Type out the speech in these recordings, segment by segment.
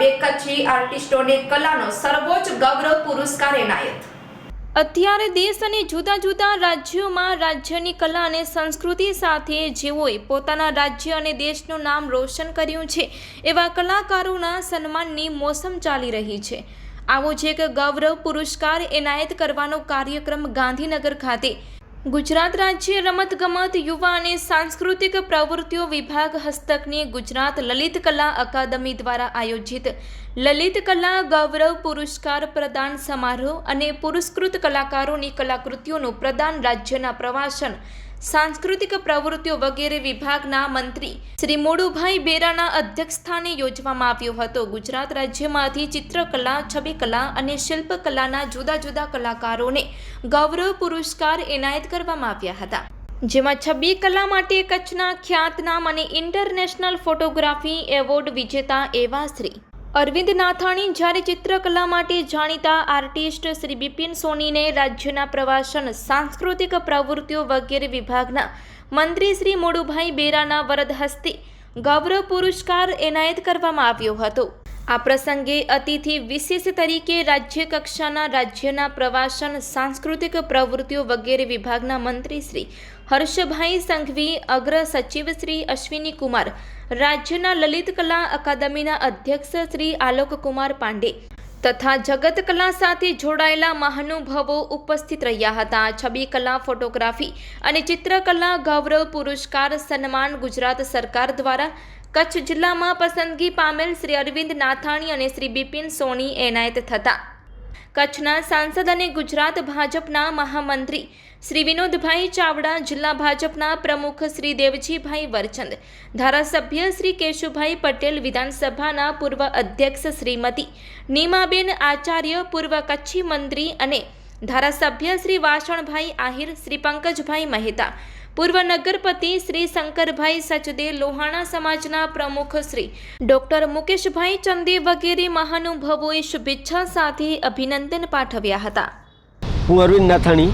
બે કચ્છી આર્ટિસ્ટોને કલાનો સર્વોચ્ચ ગૌરવ પુરસ્કાર એનાયત અત્યારે દેશ અને જુદા જુદા રાજ્યોમાં રાજ્યની કલા અને સંસ્કૃતિ સાથે જેઓએ પોતાના રાજ્ય અને દેશનું નામ રોશન કર્યું છે, એવા કલાકારોના સન્માનની મોસમ ચાલી રહી છે. આવો જ એક ગૌરવ પુરસ્કાર એનાયત કરવાનો કાર્યક્રમ ગાંધીનગર ખાતે ગુજરાત રાજ્ય રમતગમત, યુવા અને સાંસ્કૃતિક પ્રવૃત્તિઓ વિભાગ હસ્તકની ગુજરાત લલિત કલા અકાદમી દ્વારા આયોજિત લલિત કલા ગૌરવ પુરસ્કાર પ્રદાન સમારોહ અને પુરસ્કૃત કલાકારોની કલાકૃતિઓનું પ્રદાન રાજ્યના પ્રવાસન સાંસ્કૃતિક પ્રવૃત્તિઓ વગેરે વિભાગના મંત્રી શ્રી મોડુભાઈ બેરાના અધ્યક્ષસ્થાને યોજવામાં આવ્યો હતો. ગુજરાત રાજ્યમાંથી ચિત્રકલા, છબીકલા અને શિલ્પકલાના જુદા જુદા કલાકારોને ગૌરવ પુરસ્કાર એનાયત કરવામાં આવ્યા હતા. જેમાં છબી કલા માટે કચ્છના ખ્યાતનામ અને ઇન્ટરનેશનલ ફોટોગ્રાફી એવોર્ડ વિજેતા એવા શ્રી અરવિંદ નાથાણી જ્યારે ચિત્રકલા માટે જાણીતા આર્ટિસ્ટ શ્રી બિપિન સોનીને રાજ્યના પ્રવાસન, સાંસ્કૃતિક પ્રવૃત્તિઓ વગેરે વિભાગના મંત્રી શ્રી મોડુભાઈ બેરાના વરદ હસ્તે ગૌરવ પુરસ્કાર એનાયત કરવામાં આવ્યો હતો. આ પ્રસંગે અતિથિ વિશેષ તરીકે રાજ્ય કક્ષાના રાજ્યના પ્રવાસન, સાંસ્કૃતિક પ્રવૃત્તિઓ વગેરે વિભાગના મંત્રી શ્રી હર્ષભાઈ સંઘવી, અગ્ર સચિવ શ્રી અશ્વિની કુમાર રાજ્યના લલિત કલા અકાદમીના અધ્યક્ષ શ્રી આલોક કુમાર પાંડે તથા જગત કલા સાથે જોડાયેલા મહાનુભાવો ઉપસ્થિત રહ્યા હતા. છબી કલા, ફોટોગ્રાફી અને ચિત્રકલા, ગૌરવ, પુરસ્કાર, સન્માન ગુજરાત સરકાર દ્વારા કચ્છ જિલ્લામાં પસંદગી પામેલ શ્રી અરવિંદ નાથાણી અને શ્રી બિપિન સોની એનાયત થતા કચ્છના સાંસદ અને ગુજરાત ભાજપના મહામંત્રી શ્રી વિનોદભાઈ ચાવડા, જિલ્લા ભાજપના પ્રમુખ શ્રી દેવજીભાઈ વરચંદ, ધારાસભ્ય શ્રી કેશુભાઈ પટેલ, વિધાનસભાના પૂર્વ અધ્યક્ષ શ્રીમતી નીમાબેન આચાર્ય, પૂર્વ કચ્છી મંત્રી અને ધારાસભ્ય શ્રી વાસણભાઈ આહિર, શ્રી પંકજભાઈ મહેતા પૂર્વ નગરપતિ શ્રી શંકરભાઈ સચદે લોહાણા સમાજના પ્રમુખ શ્રી ડોક્ટર મુકેશભાઈ ચંદે વગેરે મહાનુભાવોએ શુભેચ્છા સાથે અભિનંદન પાઠવ્યા હતા. હું અરવિંદ નાથાણી.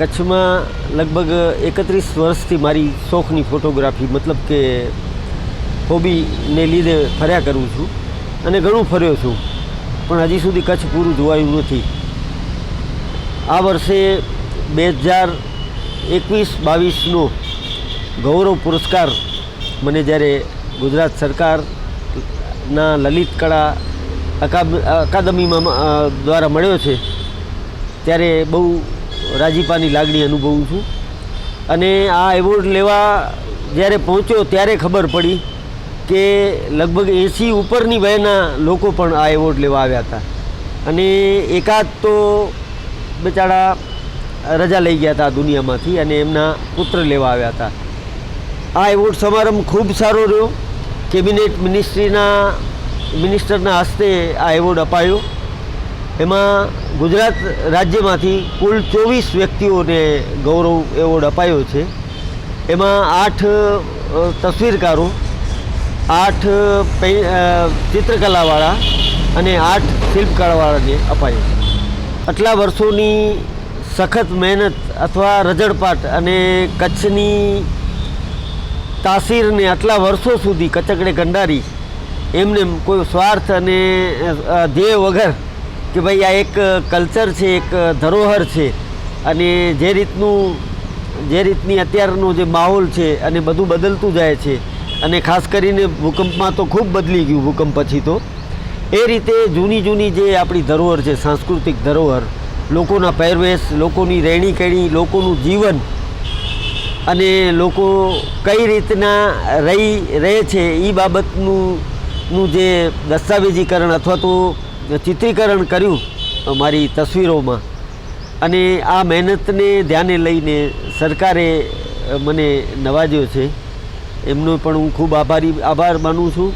કચ્છમાં લગભગ એકત્રીસ વર્ષથી મારી શોખની ફોટોગ્રાફી, મતલબ કે હોબીને લીધે ફર્યા કરું છું અને ઘણું ફર્યો છું. પણ હજી સુધી કચ્છ પૂરું જોવાયું નથી. આ વર્ષે બે હજાર એકવીસ, બાવીસનો ગૌરવ પુરસ્કાર મને જ્યારે ગુજરાત સરકારના લલિત કળા અકાદ, અકાદમીમાં દ્વારા મળ્યો છે, ત્યારે બહુ રાજીપાની લાગણી અનુભવું છું. અને આ એવોર્ડ લેવા જ્યારે પહોંચ્યો ત્યારે ખબર પડી કે લગભગ એંસી ઉપરની વયના લોકો પણ આ એવોર્ડ લેવા આવ્યા હતા. અને એકાદ તો બિચારા રજા લઈ ગયા હતા દુનિયામાંથી અને એમના પુત્ર લેવા આવ્યા હતા. આ એવોર્ડ સમારંભ ખૂબ સારો રહ્યો. કેબિનેટ મિનિસ્ટ્રીના, મિનિસ્ટરના હસ્તે આ એવોર્ડ અપાયો. એમાં ગુજરાત રાજ્યમાંથી કુલ ચોવીસ વ્યક્તિઓને ગૌરવ એવોર્ડ અપાયો છે. એમાં આઠ તસવીરકારો, આઠ ચિત્રકલાવાળા અને આઠ શિલ્પકળાવાળાને અપાયો. આટલા વર્ષોની સખત મહેનત અથવા રજડપાટ અને કચ્છની તાસીરને આટલા વર્ષો સુધી કચકડે કંડારી એમને કોઈ સ્વાર્થ અને ધ્યેય વગર કે ભાઈ આ એક કલ્ચર છે, એક ધરોહર છે અને જે રીતનું, જે રીતની અત્યારનો જે માહોલ છે અને બધું બદલતું જાય છે અને ખાસ કરીને ભૂકંપમાં તો ખૂબ બદલી ગયું ભૂકંપ પછી તો, એ રીતે જૂની જૂની જે આપણી ધરોહર છે, સાંસ્કૃતિક ધરોહર લોકોના પહેરવેશ, લોકોની રહેણી કહેણી લોકોનું જીવન અને લોકો કઈ રીતના રહી, રહે છે એ બાબતનું, નું જે દસ્તાવેજીકરણ અથવા તો ચિત્રીકરણ કર્યું મારી તસવીરોમાં. અને આ મહેનતને ધ્યાને લઈને સરકારે મને નવાજ્યો છે. એમનો પણ હું ખૂબ આભારી, આભાર માનું છું.